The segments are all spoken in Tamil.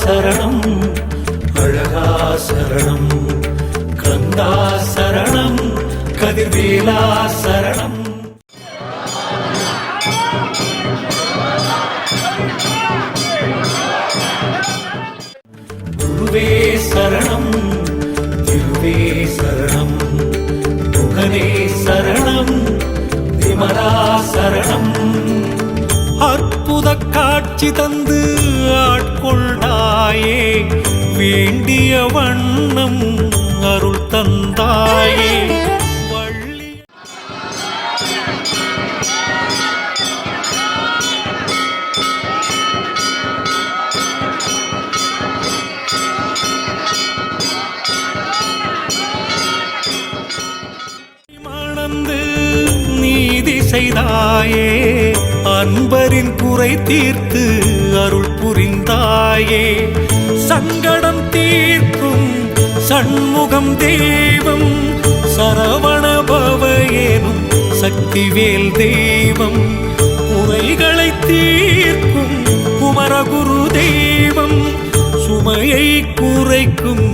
சரணம் அழகா சரணம் கந்தா சரணம் கதிர்வேலா சரணம் குருவே சரணம் திருவே சரணம் முகனே சரணம் விமலா சரணம். அற்புத காட்சி தந்து ஆட்கொண்டாயே வேண்டிய வண்ணம் அருள் தந்தாயே. தெய்வம் சரவண பவயேனும் சக்திவேல் தெய்வம். குறைகளை தீர்க்கும் குமரகுரு தெய்வம் சுமையை குறைக்கும்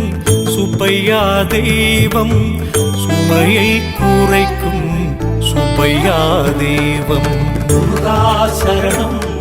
சுப்பையா தெய்வம். சுமையை குறைக்கும் சுப்பையா தெய்வம். முருகா சரணம்.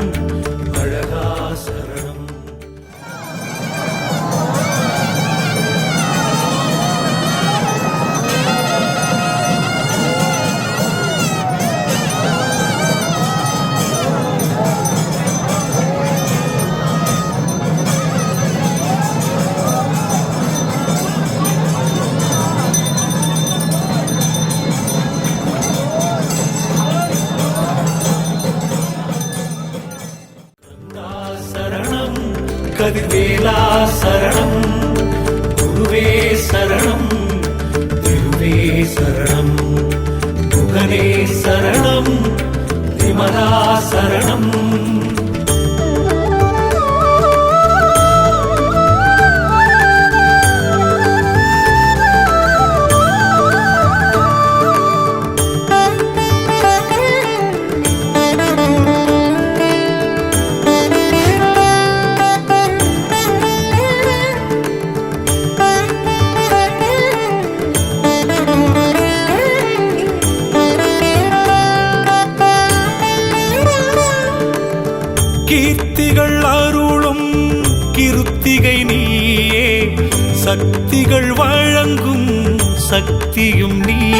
சரணம் சக்திகள் வழங்கும் சக்தியும் நீ.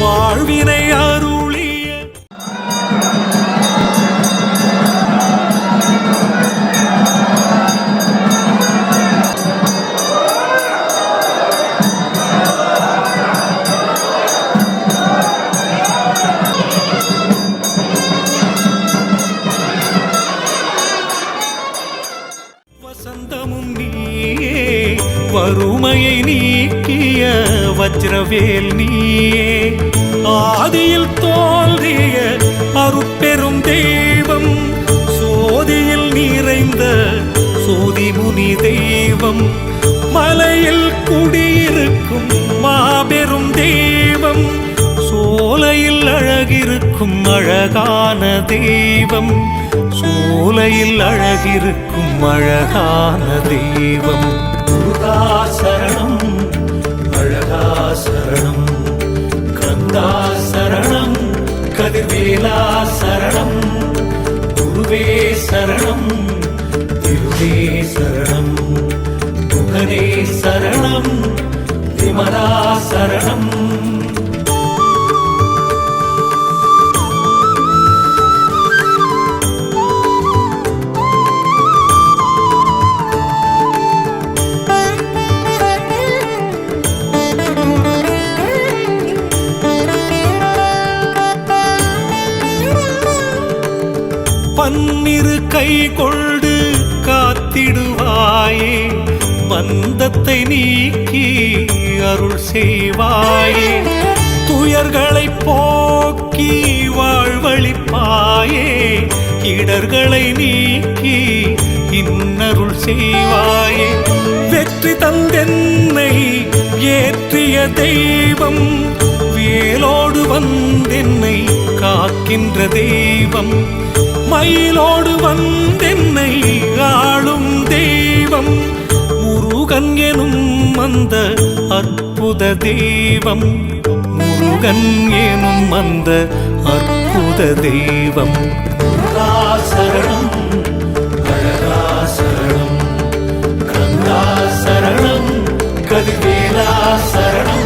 வாழ்வினை அருள் வறுமையை நீக்கிய வஜ்ரவேல் நீயே. ஆதியில் தோன்றிய அருட்பெரும் தெய்வம் சோதியில் நிறைந்த சோதி முனி தெய்வம் மலையில் குடியிருக்கும் மாபெரும் தெய்வம் சோலையில் அழகிருக்கும் அழகான தெய்வம் சோலையில் அழகிருக்கும் அழகான தெய்வம். दुर्गासरम् अर्दास பன்னிரு கை கொண்டு காத்திடுவாயே. பந்தத்தை நீக்கி அருள் செய்வாயே. துயர்களை போக்கி வாழ்வழிப்பாயே. இடர்களை நீக்கி இன்னருள் செய்வாயே. வெற்றி தந்தென்னை ஏற்றிய தெய்வம் வேலோடு வந்தென்னை காக்கின்ற தெய்வம். மயிலோடு வந்தென்னை ஆளும் தெய்வம். முருகன் எனும் அந்த அற்புத தெய்வம். முருகன் எனும் அந்த அற்புத தெய்வம். சரணம் அழகா சரணம் கந்தா சரணம் கதிவேலா சரணம்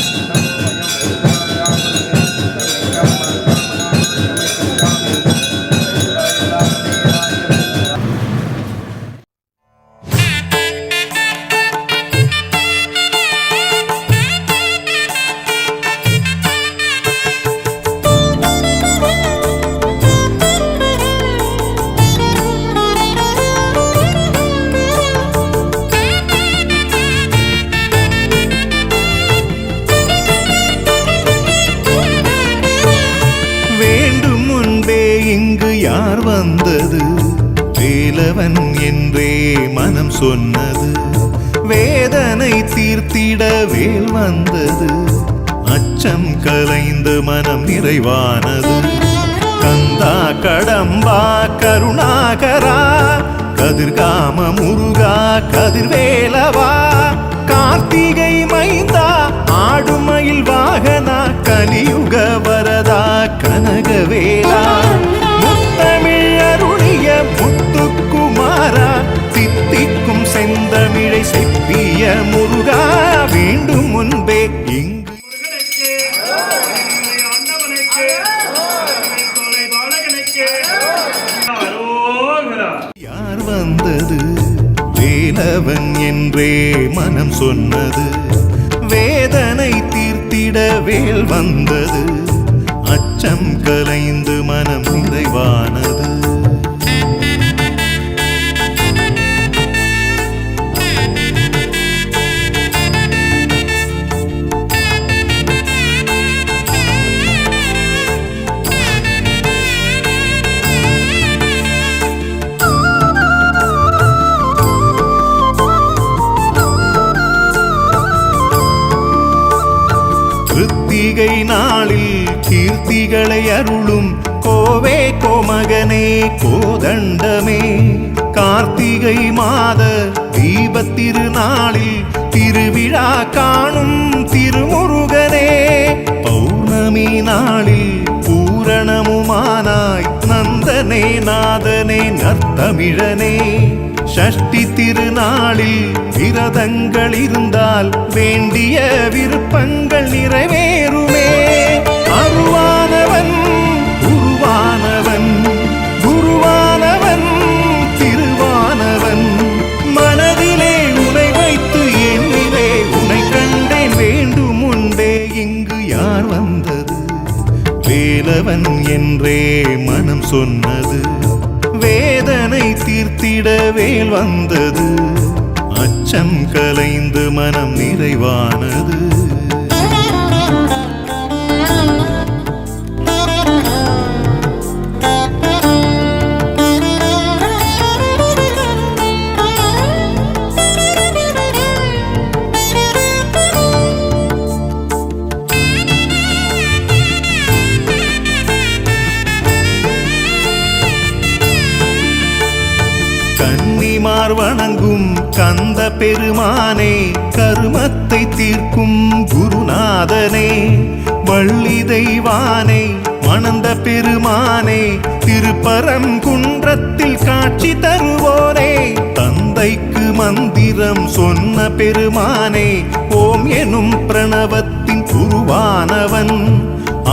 சொன்னது. வேதனை தீர்த்திட வேல் வந்தது. அச்சம் கலைந்து மனம் நிறைவானது. கந்தா கடம்பா கருணாகரா கதிர்காம முருகா கதிர்வேலவா கார்த்திகை மைந்தா ஆடுமயில் வாகனா கலியுக வரதா கனகவேலா. முத்தமிழ் அருளிய முத்துக்குமாரா முருகா வேண்டும் முன்பே இங்கு. யார் வந்தது? வேலவன் என்றே மனம் சொன்னது. வேதனை தீர்த்திட வேல் வந்தது. அச்சம் கலைந்து மனம் நிறைவானது. பண்டிகை நாளில் கீர்த்திகளை அருளும் கோவே கோமகனே கோதண்டமே. கார்த்திகை மாத தீபத்திருநாளில் திருவிழா காணும் திருமுருகனே. பௌர்ணமி நாளில் பூரணமுமானாய் நந்தனே நாதனே நத்தமிழனே ஷஷ்டி திருநாளில் விரதங்கள் இருந்தால் வேண்டிய விருப்பங்கள் தேவன் என்றே மனம் சொன்னது. வேதனை தீர்த்திட வேல் வந்தது. அச்சம் கலைந்து மனம் நிறைவானது. அந்த பெருமானே கருமத்தை தீர்க்கும் குருநாதனே. வள்ளி தெய்வானே மணந்த பெருமானே திருப்பரம் குன்றத்தில் காட்சி தருவோரே தந்தைக்கு மந்திரம் சொன்ன பெருமானே ஓம் எனும் பிரணவத்தின் குருவானவன்.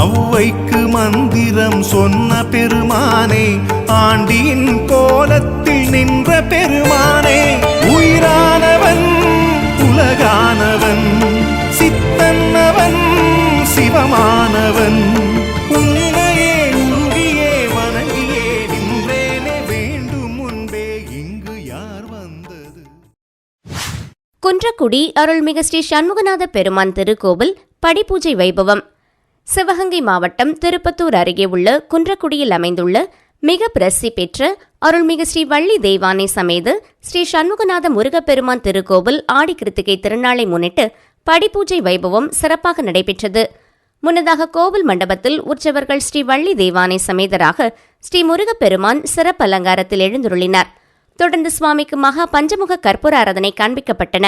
அவ்வைக்கு மந்திரம் சொன்ன பெருமானே ஆண்டியின் கோலத்தில் நின்ற பெருமானே. குன்றக்குடி அருள்மிகு ஸ்ரீ சண்முகநாத பெருமான் திருக்கோவில் படிப்பூஜை வைபவம். சிவகங்கை மாவட்டம் திருப்பத்தூர் அருகே உள்ள குன்றக்குடியில் அமைந்துள்ள மிக பிரசி பெற்ற அருள்மிகு ஸ்ரீ வள்ளி தெய்வானை சமேத ஸ்ரீ சண்முகநாத முருகப்பெருமான் திருக்கோவில் ஆடி கிருத்திகை திருநாளை முன்னிட்டு படிப்பூஜை வைபவம் சிறப்பாக நடைபெற்றது. முன்னதாக கோவில் மண்டபத்தில் உற்சவர்கள் ஸ்ரீ வள்ளி தெய்வானை சமேதராக ஸ்ரீ முருகப்பெருமான் சிறப்பு அலங்காரத்தில் எழுந்துருளினார். தொடர்ந்து சுவாமிக்கு மகா பஞ்சமுக கற்பூர ஆராதனை காண்பிக்கப்பட்டன.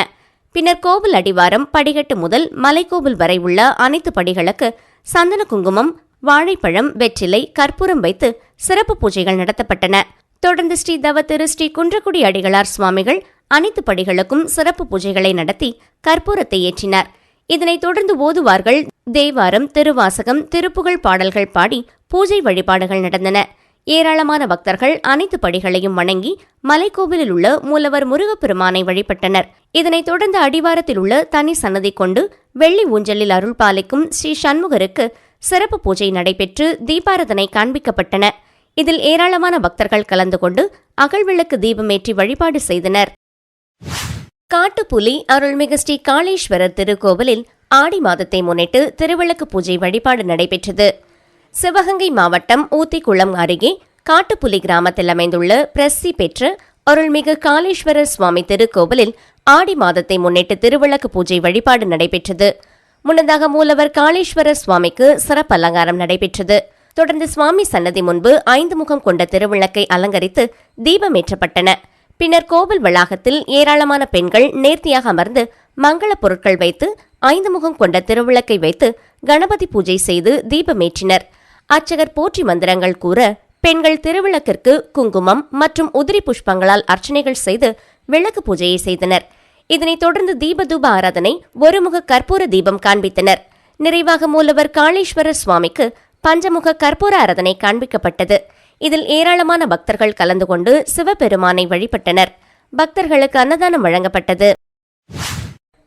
பின்னர் கோவில் அடிவாரம் படிகட்டு முதல் மலைக்கோவில் வரை உள்ள அனைத்து படிகளுக்கு சந்தன குங்குமம் வாழைப்பழம் வெற்றிலை கற்பூரம் வைத்து சிறப்பு பூஜைகள் நடத்தப்பட்டன. தொடர்ந்து ஸ்ரீ தவ திரு ஸ்ரீ குன்றக்குடி அடிகளார் சுவாமிகள் அனைத்து படிகளுக்கும் சிறப்பு பூஜைகளை நடத்தி கற்பூரத்தை ஏற்றினார். இதனைத் தொடர்ந்து ஓதுவார்கள் தேவாரம் திருவாசகம் திருப்புகழ் பாடல்கள் பாடி பூஜை வழிபாடுகள் நடந்தன. ஏராளமான பக்தர்கள் அனைத்து படிகளையும் வணங்கி மலைக்கோவிலில் உள்ள மூலவர் முருகப்பெருமானை வழிபட்டனர். இதனைத் தொடர்ந்து அடிவாரத்தில் உள்ள தனி சன்னதி கொண்டு வெள்ளி ஊஞ்சலில் அருள் பாலிக்கும் ஸ்ரீ சண்முகருக்கு சிறப்பு பூஜை நடைபெற்று தீபாரதனை காண்பிக்கப்பட்டன. இதில் ஏராளமான பக்தர்கள் கலந்து கொண்டு அகழ்விளக்கு தீபமேற்றி வழிபாடு செய்தனர். காட்டுப்புலி அருள்மிகு ஸ்ரீ காளேஸ்வரர் திருக்கோவிலில் ஆடி மாதத்தை முன்னிட்டு திருவிளக்கு பூஜை வழிபாடு நடைபெற்றது. சிவகங்கை மாவட்டம் ஊத்திக்குளம் அருகே காட்டுப்புலி கிராமத்தில் அமைந்துள்ள பிரசி பெற்ற அருள்மிகு காளீஸ்வரர் சுவாமி திருக்கோவிலில் ஆடி மாதத்தை முன்னிட்டு திருவிளக்கு பூஜை வழிபாடு நடைபெற்றது. முன்னதாக மூலவர் காளீஸ்வரர் சுவாமிக்கு சிறப்பு அலங்காரம் நடைபெற்றது. தொடர்ந்து சுவாமி சன்னதி முன்பு ஐந்து முகம் கொண்ட திருவிளக்கை அலங்கரித்து தீபமேற்றப்பட்டன பின்னர் கோவில் வளாகத்தில் ஏராளமான பெண்கள் நேர்த்தியாக அமர்ந்து மங்கள பொருட்கள் வைத்து ஐந்து முகம் கொண்ட திருவிளக்கை வைத்து கணபதி பூஜை செய்து தீபமேற்றினர் அர்ச்சகர் போற்றி மந்திரங்கள் கூற பெண்கள் திருவிளக்கிற்கு குங்குமம் மற்றும் உதிரி புஷ்பங்களால் அர்ச்சனைகள் செய்து விளக்கு பூஜையை செய்தனர். இதனைத் தொடர்ந்து தீபதூப ஆராதனை ஒருமுக கற்பூர தீபம் காண்பித்தனர். நிறைவாக மூலவர் காளேஸ்வரர் சுவாமிக்கு பஞ்சமுக கற்பூர ஆராதனை காண்பிக்கப்பட்டது. இதில் ஏராளமான பக்தர்கள் கலந்து கொண்டு சிவபெருமானை வழிபட்டனர். பக்தர்களுக்கு அன்னதானம் வழங்கப்பட்டது.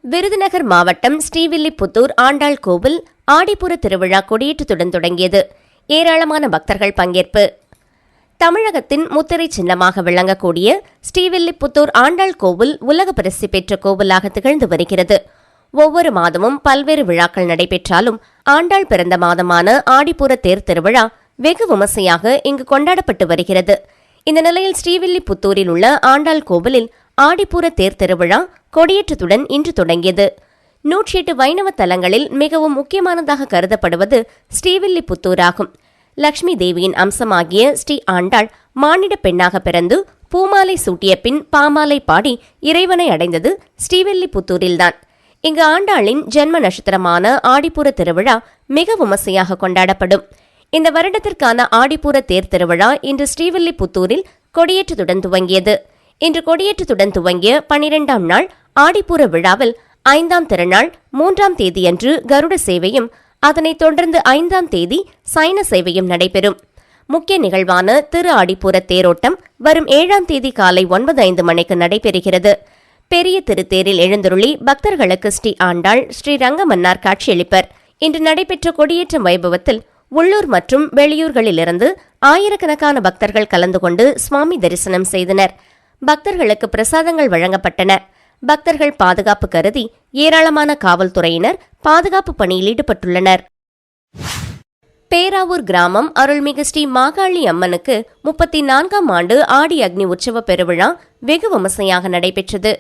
விருதுநகர் மாவட்டம் ஸ்ரீவில்லிபுத்தூர் ஆண்டாள் கோவில் ஆடிப்புற திருவிழா கொடியேற்றத்துடன் தொடங்கியது. ஏராளமான பக்தர்கள் பங்கேற்பு. தமிழகத்தின் முத்திரை சின்னமாக விளங்கக்கூடிய ஸ்ரீவில்லிபுத்தூர் ஆண்டாள் கோவில் உலக பிரசித்தி பெற்ற கோவிலாக திகழ்ந்து வருகிறது. ஒவ்வொரு மாதமும் பல்வேறு விழாக்கள் நடைபெற்றாலும் ஆண்டாள் பிறந்த மாதமான ஆடிப்புற தேர் திருவிழா வெகு விமர்சையாக இங்கு கொண்டாடப்பட்டு வருகிறது. இந்த நிலையில் ஸ்ரீவில்லிபுத்தூரில் உள்ள ஆண்டாள் கோவிலில் ஆடிப்புற தேர் திருவிழா கொடியேற்றத்துடன் இன்று தொடங்கியது. நூற்றி எட்டு வைணவ தலங்களில் மிகவும் முக்கியமானதாக கருதப்படுவது ஸ்ரீவில்லிபுத்தூர் ஆகும் லக்ஷ்மி தேவியின் அம்சமாகிய ஸ்ரீ ஆண்டாள் மானிட பெண்ணாக பிறந்து பூமாலை சூட்டிய பின் பாமாலை பாடி இறைவனை அடைந்தது ஸ்ரீவில்லிபுத்தூரில்தான். இங்கு ஆண்டாளின் ஜென்ம நட்சத்திரமான ஆடிப்பூர திருவிழா மிக விமர்சையாக கொண்டாடப்படும். இந்த வருடத்திற்கான ஆடிப்பூர தேர் திருவிழா இன்று ஸ்ரீவில்லிபுத்தூரில் கொடியேற்றத்துடன் துவங்கியது. இன்று கொடியேற்றத்துடன் துவங்கிய பனிரெண்டாம் நாள் ஆடிப்பூர விழாவில் ஐந்தாம் திருநாள் மூன்றாம் தேதியன்று கருட சேவையும் அதனைத் தொடர்ந்து ஐந்தாம் தேதி சைன சேவையும் நடைபெறும். முக்கிய நிகழ்வான திரு ஆடிப்புற தேரோட்டம் வரும் ஏழாம் தேதி காலை ஒன்பது ஐந்து மணிக்கு நடைபெறுகிறது. பெரிய திருத்தேரில் எழுந்தருளி பக்தர்களுக்கு ஸ்ரீ ஆண்டாள் ஸ்ரீ ரங்கமன்னார் காட்சியளிப்பர். இன்று நடைபெற்ற கொடியேற்றம் வைபவத்தில் உள்ளூர் மற்றும் வெளியூர்களிலிருந்து ஆயிரக்கணக்கான பக்தர்கள் கலந்து கொண்டு சுவாமி தரிசனம் செய்தனர். பக்தர்களுக்கு பிரசாதங்கள் வழங்கப்பட்டன. பக்தர்கள் பாதுகாப்பு கருதி ஏராளமான காவல்துறையினர் பாதுகாப்பு பணியில் ஈடுபட்டுள்ளனர். பேராவூர் கிராமம் அருள்மிகு ஸ்ரீ மாகாளி அம்மனுக்கு முப்பத்தி நான்காம் ஆண்டு ஆடி அக்னி உற்சவ பெருவிழா வெகு விமர்சையாக நடைபெற்றது.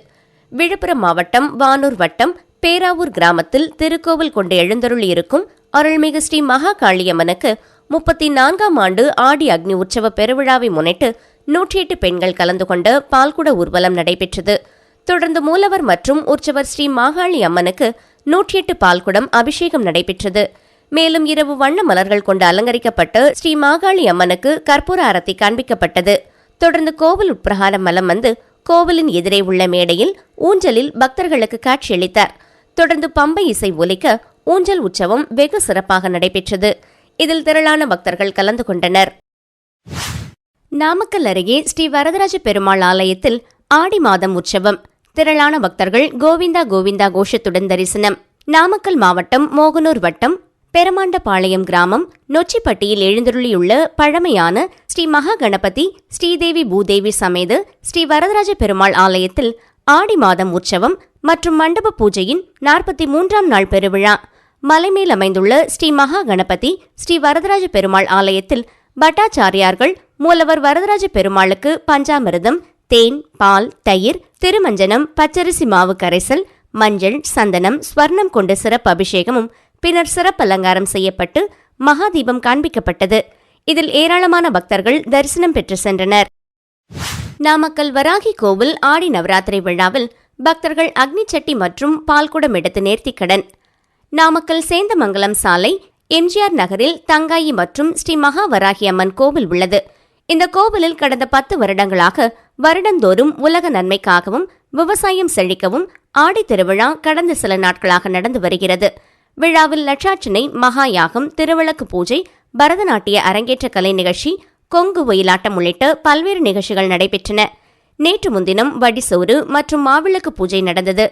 விழுப்புரம் மாவட்டம் வானூர் வட்டம் பேராவூர் கிராமத்தில் திருக்கோவில் கொண்டு எழுந்தருள் இருக்கும் அருள்மிகு ஸ்ரீ மகாகாளியம்மனுக்கு முப்பத்தி நான்காம் ஆண்டு ஆடி அக்னி உற்சவ பெருவிழாவை முன்னிட்டு நூற்றி எட்டு பெண்கள் கலந்து கொண்ட பால்குட ஊர்வலம் நடைபெற்றது. தொடர்ந்து மூலவர் மற்றும் உற்சவர் ஸ்ரீ மாகாளி அம்மனுக்கு நூற்றி எட்டு பால்குடம் அபிஷேகம் நடைபெற்றது. மேலும் இரவு வண்ண மலர்கள் கொண்டு அலங்கரிக்கப்பட்டு ஸ்ரீ மாகாளி அம்மனுக்கு கற்பூர அரத்தி காண்பிக்கப்பட்டது. தொடர்ந்து கோவில் உட்பிரகாரம் மலம் வந்து கோவிலின் எதிரே உள்ள மேடையில் ஊஞ்சலில் பக்தர்களுக்கு காட்சியளித்தார். தொடர்ந்து பம்பை இசை ஒலிக்க ஊஞ்சல் உற்சவம் வெகு சிறப்பாக நடைபெற்றது. இதில் திரளான பக்தர்கள் கலந்து கொண்டனர். நாமக்கல் அருகே ஸ்ரீ வரதராஜ பெருமாள் ஆலயத்தில் ஆடி மாதம் உற்சவம். திரளான பக்தர்கள் கோவிந்தா கோவிந்தா கோஷத்துடன் தரிசனம். நாமக்கல் மாவட்டம் மோகனூர் வட்டம் பெருமாண்டபாளையம் கிராமம் நொச்சிப்பட்டியில் எழுந்தருளியுள்ள பழமையான ஸ்ரீ மகா கணபதி ஸ்ரீதேவி பூதேவி சமேத ஸ்ரீ வரதராஜ பெருமாள் ஆலயத்தில் ஆடி மாதம் உற்சவம் மற்றும் மண்டப பூஜையின் நாற்பத்தி மூன்றாம் நாள் பெருவிழா. மலைமேல் அமைந்துள்ள ஸ்ரீ மகா கணபதி ஸ்ரீ வரதராஜ பெருமாள் ஆலயத்தில் பட்டாச்சாரியார்கள் மூலவர் வரதராஜ பெருமாளுக்கு பஞ்சாமிரதம் தேன் பால் தயிர் திருமஞ்சனம் பச்சரிசி மாவு கரைசல் மஞ்சள் சந்தனம் ஸ்வர்ணம் கொண்டு சிறப்பு அபிஷேகமும் பின்னர் சிறப்பு அலங்காரம் செய்யப்பட்டு மகாதீபம் காண்பிக்கப்பட்டது. இதில் ஏராளமான பக்தர்கள் தரிசனம் பெற்று சென்றனர். நாமக்கல் வராகி கோவில் ஆடி நவராத்திரி விழாவில் பக்தர்கள் அக்னி சட்டி மற்றும் பால்குடம் எடுத்து நேர்த்திக்கடன். நாமக்கல் சேந்தமங்கலம் சாலை எம்ஜிஆர் நகரில் தங்காயி மற்றும் ஸ்ரீ மகா வராகி அம்மன் கோவில் உள்ளது. இந்த கோவிலில் கடந்த பத்து வருடங்களாக வருடந்தோறும் உலக நன்மைக்காகவும் விவசாயம் செழிக்கவும் ஆடி திருவிழா கடந்த சில நாட்களாக நடந்து வருகிறது. விழாவில் லட்சார்ச்சனை மகா யாகம் திருவிளக்கு பூஜை பரதநாட்டிய அரங்கேற்ற கலை நிகழ்ச்சி கொங்கு ஒயிலாட்டம் உள்ளிட்ட பல்வேறு நிகழ்ச்சிகள் நடைபெற்றன. நேற்று முன்தினம் வடிசோறு மற்றும் மாவிளக்கு பூஜை நடந்தது.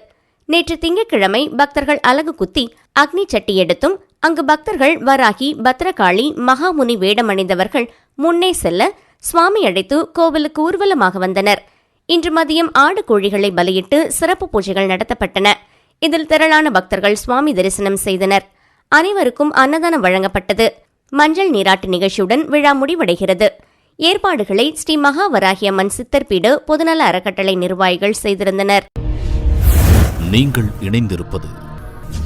நேற்று திங்கட்கிழமை பக்தர்கள் அலகு குத்தி அக்னி சட்டி எடுத்தும் அங்கு பக்தர்கள் வராகி பத்ரகாளி மகாமுனி வேடமணிந்தவர்கள் முன்னே செல்ல சுவாமி அழைத்து கோவிலுக்கு ஊர்வலமாக வந்தனர். இன்று மதியம் ஆடு கோழிகளை பலியிட்டு சிறப்பு பூஜைகள் நடத்தப்பட்டன. இதில் திரளான பக்தர்கள் சுவாமி தரிசனம் செய்தனர். அனைவருக்கும் அன்னதானம் வழங்கப்பட்டது. மஞ்சள் நீராட்டு நிகழ்ச்சியுடன் விழா முடிவடைகிறது. ஏற்பாடுகளை ஸ்ரீ மகாவராகி அம்மன் சித்தர்பீடு பொதுநல அறக்கட்டளை நிர்வாகிகள் செய்திருந்தனர். நீங்கள் இணைந்திருப்பது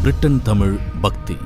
பிரிட்டன் தமிழ் பக்தி.